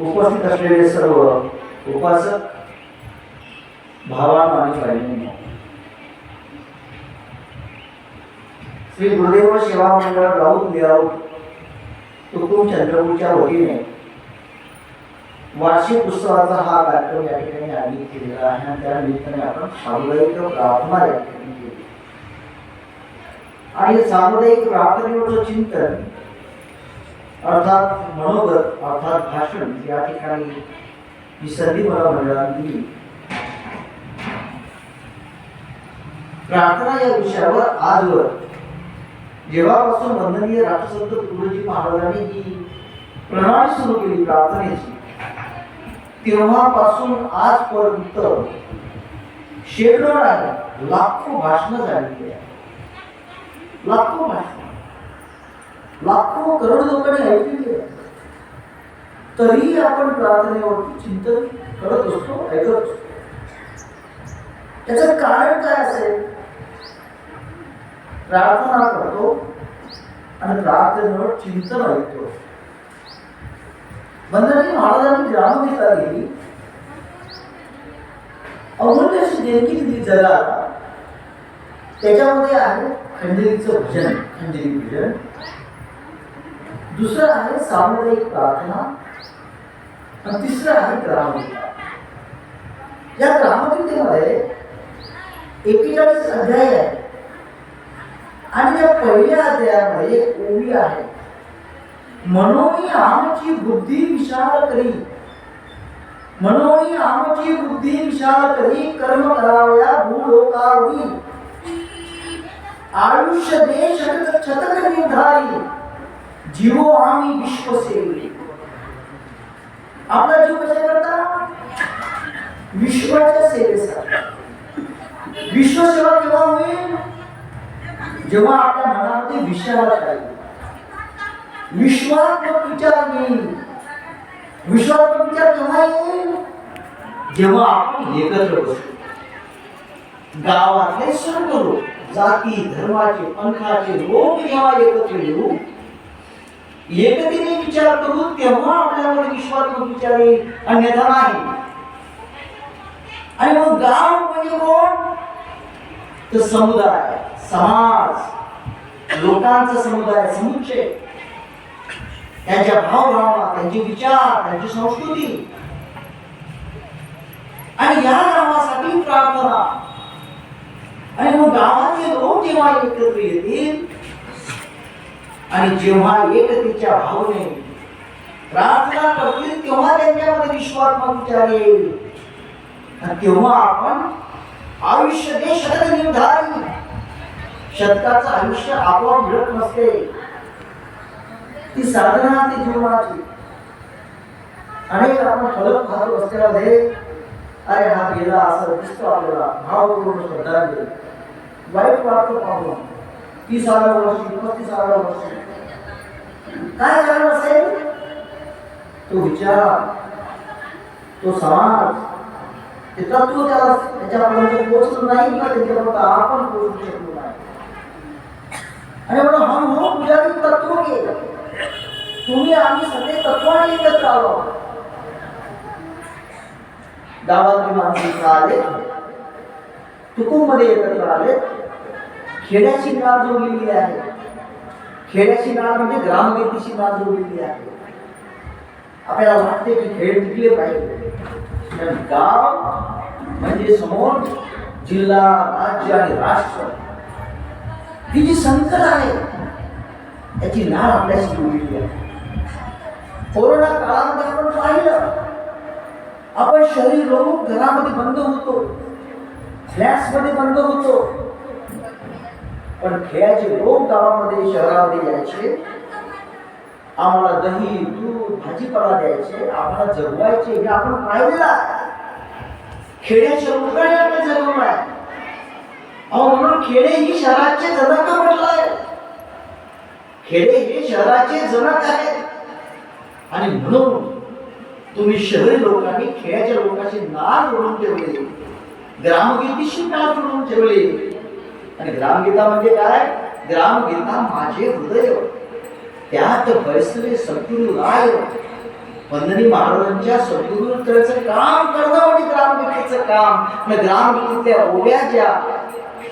उपस्थित असलेले सर्व उपासक भावांनो आणि बहिणींनो. श्री गुरुदेव सेवा मंडळ राऊत लेआउट तुकुम चंद्रपूरच्या वतीने वार्षिक उत्सवाचा हा कार्यक्रम या ठिकाणी आयोजित केलेला आहे आणि त्या निमित्ताने आपण सामुदायिक प्रार्थना या ठिकाणी केली. आणि सामुदायिक प्रार्थनेवरचं चिंतन अर्थात मनोगत अर्थात भाषण या ठिकाणी ही संधी मला मंडळांनी दिली प्रार्थना या विषयावर आजवर जेव्हापासून वंदनीय राष्ट्रसंत तुकडोजी महाराजांनी ही प्रणाली सुरू केली प्रार्थनेची तेव्हापासून आजपर्यंत शेकडो नाही लाखो भाषणं झालेली आहेत. लाखो भाषण. लाखो करोड लोकांनी ऐकलेली आहेत तरीही आपण प्रार्थनेवरती चिंतन करत असतो ऐकत असतो. त्याचं कारण काय असेल? प्रार्थना करतो आणि प्रार्थनेवर चिंतन ऐकतो. बंधनी महाराजांनी ग्रामगीता लिहिली अमूल्य अशी देणगी दिली जगाला त्याच्यामध्ये आहे खंडेरीचं भजन खंडेरी भजन. दुसरं है सामुदायिक प्रार्थना आणि तिसरं आहे ग्रामगीता या एकेचाळीस अध्याय आहे आणि या पहिल्या अध्यायामध्ये एक ओवी आहे मनोनी आमची बुद्धी विशाल करी। मनोनी आमची बुद्धी विशाल करी, कर्म करावया भूलोकावरी। आयुष्य दे शतक शतक निर्धारी। जीवो आम्ही विश्वसेवी आपला जीव कशा करता विश्वाच्या सेवेसाठी विश्वसेवा केव्हा होईल जेव्हा आपल्या मनामध्ये विश्वास राहील विश्वात्मक विचार येईल विश्वात्मक विचार केव्हा येईल जेव्हा आपण एकत्र बसू गावातले सर्व लोक जाती धर्माचे पंथाचे लोक जेव्हा एकत्र येऊ एकतेने विचार करू तेव्हा आपल्यावर विश्वात्मक विचार येईल. अन्यथा नाही. आणि मग गाव म्हणजे कोण? तर समुदाय. समाज. लोकांचा समुदाय समुच्चय. त्यांच्या भावभावना त्यांचे विचार त्यांची संस्कृती. आणि या गावासाठी प्रार्थना. आणि मग गावातले लोक जेव्हा एकत्र येतील आणि जेव्हा एकतेच्या भावने प्रार्थना करतील तेव्हा त्यांच्यामध्ये विश्वात्मक विचार येईल. आणि तेव्हा आपण आयुष्य ते शतक निर्धारी. शतकाचं आयुष्य आपोआप मिळत नसते. ती साधना ती जीवनाची. अनेक आपण फलक पाहतो रस्त्यामध्ये अरे हा गेला असं दिसतो आपल्याला. भाव करून श्रद्धा वाईट वाटतं पाहून. तीसाव्या वर्षी पस्तीसाव्या वर्षी. काय कारण असेल तो विचार तो समाज ते तत्व त्याला त्याच्यापर्यंत पोहोचलं नाही किंवा त्याच्यापर्यंत आपण पोहोचू शकलो नाही. आणि म्हणून हम हो पुजारी तत्व के तुम्ही आम्ही सगळे तत्वाने एकत्र आलो. गावातली माणसं इथं आले. तुकुममध्ये एकत्र आले. खेड्याची नाळ जोडलेली आहे खेड्याची नाळ म्हणजे ग्रामगीतीची नाळ जोडलेली आहे आपल्याला वाटते की खेळ टिकले पाहिजे गाव म्हणजे समोर जिल्हा राज्य आणि राष्ट्र ही जी संकट आहे त्याची नाळ आपल्याशी जोडलेली आहे कोरोना काळामध्ये आपण पाहिलं आपण शहरी लोक घरामध्ये बंद होतो फ्लॅट्स मध्ये बंद होतो पण खेळाचे लोक गावामध्ये शहरामध्ये यायचे. आम्हाला दही दूध भाजीपाला द्यायचे. आम्हाला जगवायचे. हे आपण पाहिलेलं आहे. खेड्याच्या लोकांनी आपल्या जगवलं आहे अहो म्हणून खेडे ही शहराचे जनक म्हटलंय. खेडे हे शहराचे जनक आहे आणि म्हणून तुम्ही शहरी लोकांनी खेड्याच्या लोकांची नाव जोडून ठेवले. ग्रामगीतीशी नाव जोडून ठेवले. आणि ग्रामगीता म्हणजे काय? ग्रामगीता माझे हृदय. त्यात बैसले सद्गुरु राय. वंदनी महाराजांच्या सद्गुरूचं काम करणं म्हणजे ग्रामगीतेचं काम. ग्रामगीतेतल्या ओव्या ज्या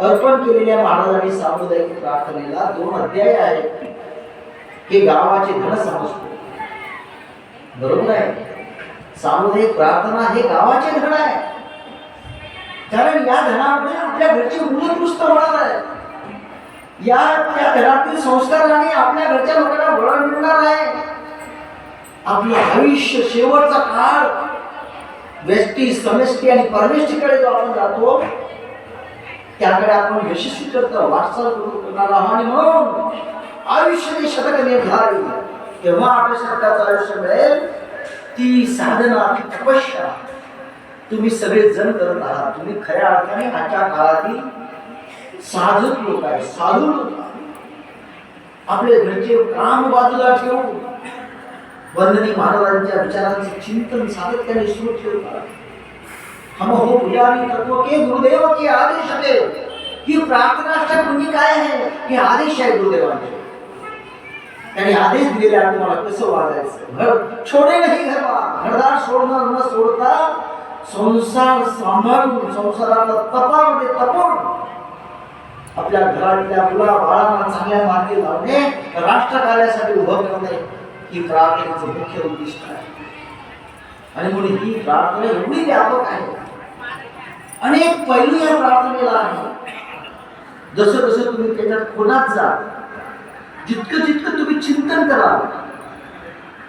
अर्पण केलेल्या महाराजांनी सामुदायिक प्रार्थनेला दोन अध्याय आहेत. हे गावाचे धन समजतो. बरोबर आहे? सामुदायिक प्रार्थना हे गावाचे धन आहे. कारण या धनामुळे आपल्या घरची उन्नतृष्ट होणार या त्या घरातील संस्काराने आपल्या घरच्या लोकांना बळ मिळणार आहे. आपलं आयुष्य शेवटचा काळ. व्यष्टी समष्टी आणि परमेष्टीकडे जो आपण जातो त्याकडे आपण यशस्वी करतो वाटचाल करू करणार आहोत. आणि म्हणून आयुष्याची शतक निर्धारी तेव्हा आपल्या शतकाचं आयुष्य मिळेल. ती साधना ती तपस्या तुम्ही सगळे जण करत आहात. तुम्ही खऱ्या अर्थाने आजच्या काळातील साधक लोक आहे साधू लोक काम बाजूला वंदनी महाराजांच्या विचारांचे चिंतन सातत्याने सुरू हम हो पुजारी तत्व के गुरुदेव के आदेश है। ही प्रार्थनाष्टक काय हे? आदेश आहे गुरुदेवांचे. त्यांनी आदेश दिलेले आहे, तुम्हाला कसं घर छोडे नाही घर घरदार सोडणार न सोडता संसार सांभाळून संसाराला तपामध्ये आपल्या घरातल्या मुला बाळांना चांगल्या मार्गी लावणे राष्ट्र कार्यासाठी उभं करणे ही प्रार्थनेचं मुख्य उद्दिष्ट आहे. आणि म्हणून ही प्रार्थना एवढी व्यापक आहे. अनेक पैलू या प्रार्थनेला आहे जसं जसं तुम्ही त्याच्यात कोणात जा जितकं जितकं तुम्ही चिंतन कराल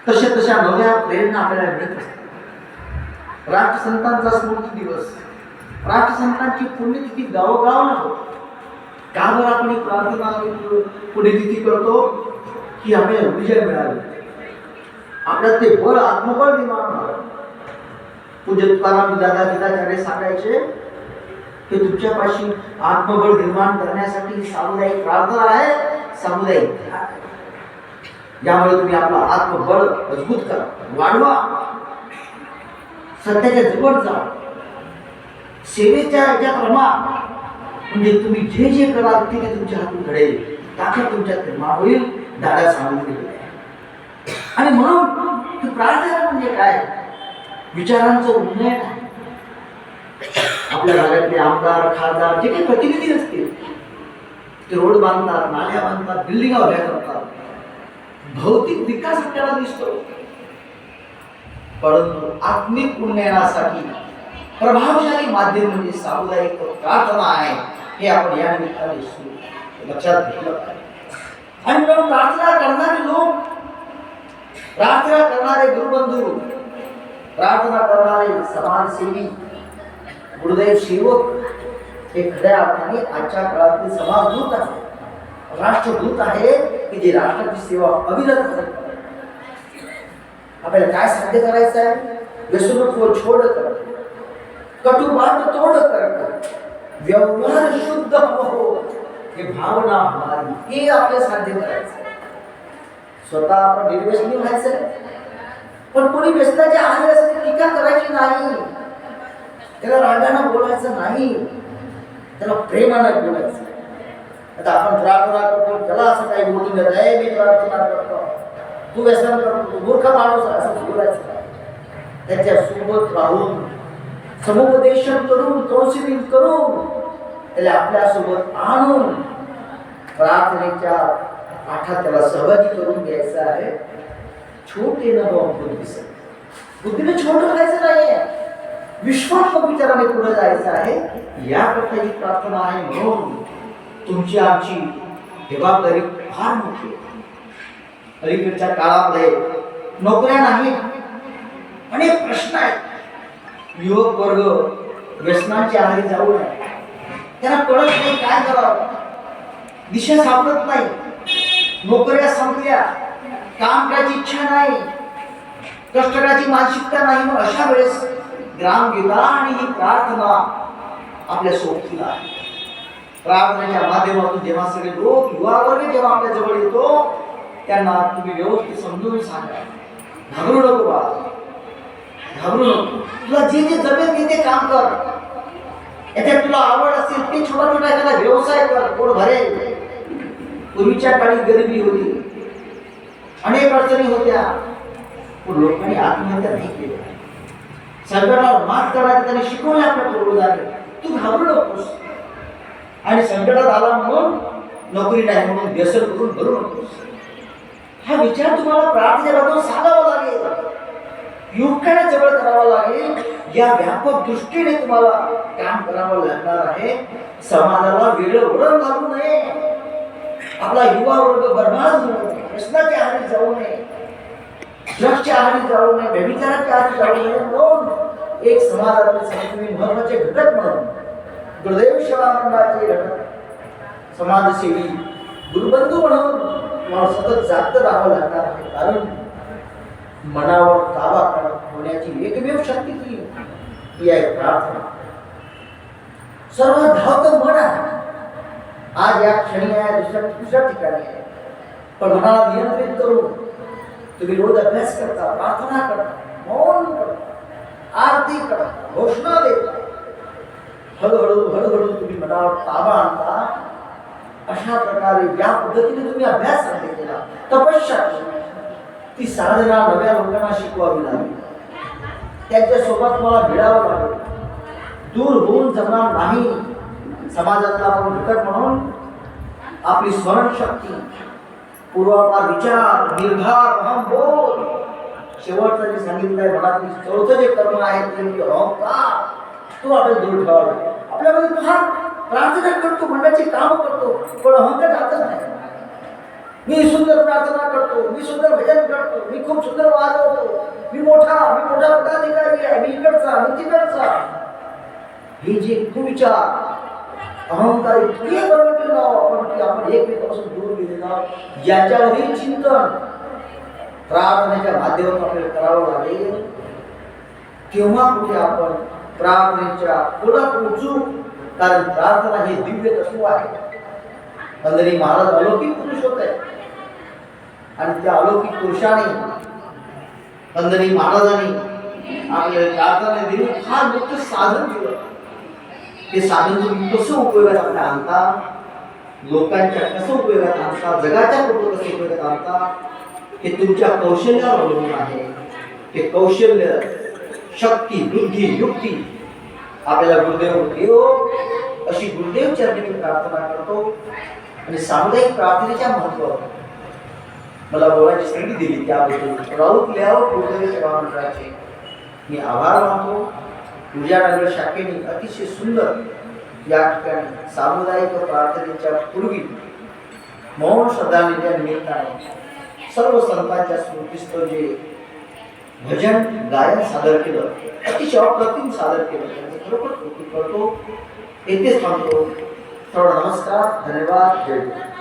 तशा तशा नव्या प्रेरणा आपल्याला मिळत असतात. राष्ट्रसंतांचा स्मृती दिवस राष्ट्रसंतांची पुण्यतिथी गावोगावला होती. का बरं आपण प्रार्थना प्रार्थना पुण्यतिथी करतो की आपल्याला विजय मिळाली आपल्यात ते बळ आत्मबळ निर्माण झालं पूज्य तुकाराम दादा गीताचार्य सांगायचे की तुमच्यापाशी आत्मबळ निर्माण करण्यासाठी सामुदायिक प्रार्थना आहे सामुदायिक यामुळे तुम्ही आपलं आत्मबळ मजबूत करा वाढवा. सत्याच्या जवळ जा सेवेच्या ज्या रमा म्हणजे तुम्ही जे जे कराल ते तुमच्या हातून घडेल. ताकद तुमच्यात निर्माण होईल. दादा सांगून दिलेले आणि म्हणून प्रार्थना म्हणजे काय? विचारांचं उन्नयन आहे. आपल्या भागातले आमदार खासदार जे काही प्रतिनिधी असतील ते रोड बांधतात नाल्या बांधतात बिल्डिंग उभ्या करतात. भौतिक विकास आपल्याला दिसतो. परंतु आत्मिक उन्नयनासाठी प्रभावशाली माध्यम म्हणजे सामुदायिक प्रार्थना आहे. हे आपण या निमित्ताने लक्षात घेतलं पाहिजे आणि म्हणून प्रार्थना करणारे लोक प्रार्थना करणारे गुरुबंधू प्रार्थना करणारे समाजसेवी गुरुदेव सेवक हे खऱ्या अर्थाने आजच्या काळातील समाजदूत आहे राष्ट्रदूत आहे की जे राष्ट्राची सेवा अविरत करत आपल्याला काय साध्य करायचं आहे? व्यसनत्व छोड कर कटुबाद तोड करत व्यवहार शुद्ध हो. हे भावना हमारी हे आपल्याला साध्य करायचं स्वतः आपण निर्व्यसनी व्हायचं. पण कोणी व्यसनाच्या आहे असेल टीका करायची नाही. त्याला रागानं बोलायचं नाही. त्याला प्रेमानं बोलायचं. आता आपण प्रार्थना करतो त्याला असं काही बोलून देत आहे मी प्रार्थना करतो. तू व्यसन करतो तू मूर्ख माणूस असं बोलायचं त्याच्यासोबत त्याच्या सोबत राहून समुपदेशन करून कौन्सिलिंग करून त्याला आपल्यासोबत आणून प्रार्थनेच्या पाठात त्याला सहभागी करून घ्यायचं आहे. छोटे न बुद्धी बुद्धीने छोटं व्हायचं नाहीये. विश्वास विचाराने पुढे जायचं आहे. या प्रकारची प्रार्थना आहे म्हणून तुमची आमची जबाबदारी फार मोठी आहे. अलीकडच्या काळामध्ये नोकऱ्या नाही अनेक प्रश्न आहेत. युवक वर्ग व्यसनाच्या आहारी जाऊ नये. त्यांना कळत नाही काय करावं. दिशा सापडत नाही. नोकऱ्या संपल्या. काम करायची इच्छा नाही. कष्ट करायची मानसिकता नाही. मग अशा वेळेस ग्रामगीता आणि ही प्रार्थना आपल्या सोबतीला आहे. प्रार्थनेच्या माध्यमातून जेव्हा सगळे लोक युवा वर्ग जेव्हा आपल्या जवळ येतो त्यांना तुम्ही व्यवस्थित समजून सांगा. घाबरू नको बाळा. घाबरू नको. तुला जे जे जमेल ते ते काम कर. याच्यात तुला आवड असेल ते छोटा छोटा एखादा व्यवसाय कर पोट भरेल. पूर्वीच्या काळी गरिबी होती. अनेक अडचणी होत्या. पण लोकांनी आत्महत्या नाही केल्या संकटावर मात करण्याचं त्यांनी शिकवले आपल्या पूर्वजांनी. तू घाबरू नकोस. आणि संकटात आला म्हणून नोकरी नाही म्हणून व्यसन करून भरू नकोस. हा विचार तुम्हाला प्रार्थनेमधून सांगावा लागेल. युवकांना जवळ करावा लागेल. या व्यापक दृष्टीने तुम्हाला काम करावं लागणार आहे. समाजाला वेळ वळण लागू नये. आपला युवा वर्ग बर्बाद होऊ नये. व्यसनाच्या आहारी जाऊ नये. ड्रग्सच्या आहारी जाऊ नये. व्यभिचाराच्या आहारी जाऊ नये. दोन एक समाजातले सर्वात महत्त्वाचे घटक म्हणून. दुर्दैव सेवा घटक. समाजसेवी गुरुबंधू म्हणून तुम्हाला सतत जागत राहावं लागणार आहे. कारण मनावर होण्याची एकमेव प्रार्थना. सर्व आज या नियंत्रित अभ्यास करता, प्रार्थना करता, मौन करता, आरती करता, घोषणा देता. हळूहळू हळूहळू तुम्ही ताबा आणता. अशा प्रकारे पद्धतीने तुम्ही अभ्यास केला तपश्चर्या ती साधना नव्या लोकांना शिकवावी लागली. त्यांच्यासोबत मला भिडावं लागेल. दूर होऊन जमणार नाही समाजातला आपण म्हणून आपली स्मरणशक्ती पूर्वापार विचार निर्धार अहम बोल शेवटचं जे सांगितलं आहे की चौथं जे कर्म आहे ते म्हणजे अहंकार. तो आपल्याला दूर ठेवावा लागेल. आपल्यामध्ये फार प्रार्थना करतो मंडळाची काम करतो पण अहंकार जातच नाही. मी सुंदर प्रार्थना करतो मी सुंदर भजन करतो मी खूप सुंदर वाजवतो मी मोठा मी मोठा पदाधिकारी आहे मी इकडचा मी तिकडचा. हे जे कुविचार अहंकार इतके बरोबर आपण की आपण एकमेकापासून दूर गेले याच्यावरही चिंतन. प्रार्थनेच्या माध्यमातून आपल्याला करावं लागेल. तेव्हा कुठे आपण प्रार्थनेच्या पुढं पोचू कारण प्रार्थना हे दिव्य तत्व आहे. पंढरी महाराज अलौकिक पुरुष होत. आहे आणि त्या अलौकिक पुरुषाने पंढरी महाराजांनी आपल्याला प्रार्थना दिली हा मोठं साधन दिलं ते साधन तुम्ही कसं उपयोगात आपल्या आणता? लोकांच्या कसं उपयोगात आणता? जगाच्या कुठं कसं उपयोगात आणता? हे तुमच्या कौशल्यावर अवलंबून आहे. हे कौशल्य शक्ती बुद्धी युक्ती आपल्याला गुरुदेव देव अशी गुरुदेव चरणी प्रार्थना करतो. आणि सामुदायिक प्रार्थनेच्या महत्वावर मला बोलायची संधी दिली त्याबद्दल. राऊत लेआउट गुरुदेव सेवा मंडळाचे मी आभार मानतो. विजयानगर नगर शाखेने अतिशय सुंदर या ठिकाणी सामुदायिक प्रार्थनेच्या पूर्वी मौन श्रद्धांजलीच्या निमित्ताने सर्व संतांच्या स्मृतीस्थ जे भजन गायन सादर केलं अतिशय अप्रतिम सादर केलं त्यांचं खरोखर कौतुक करतो. येथेच थांबतो. सर्व नमस्कार धन्यवाद जय गुरु.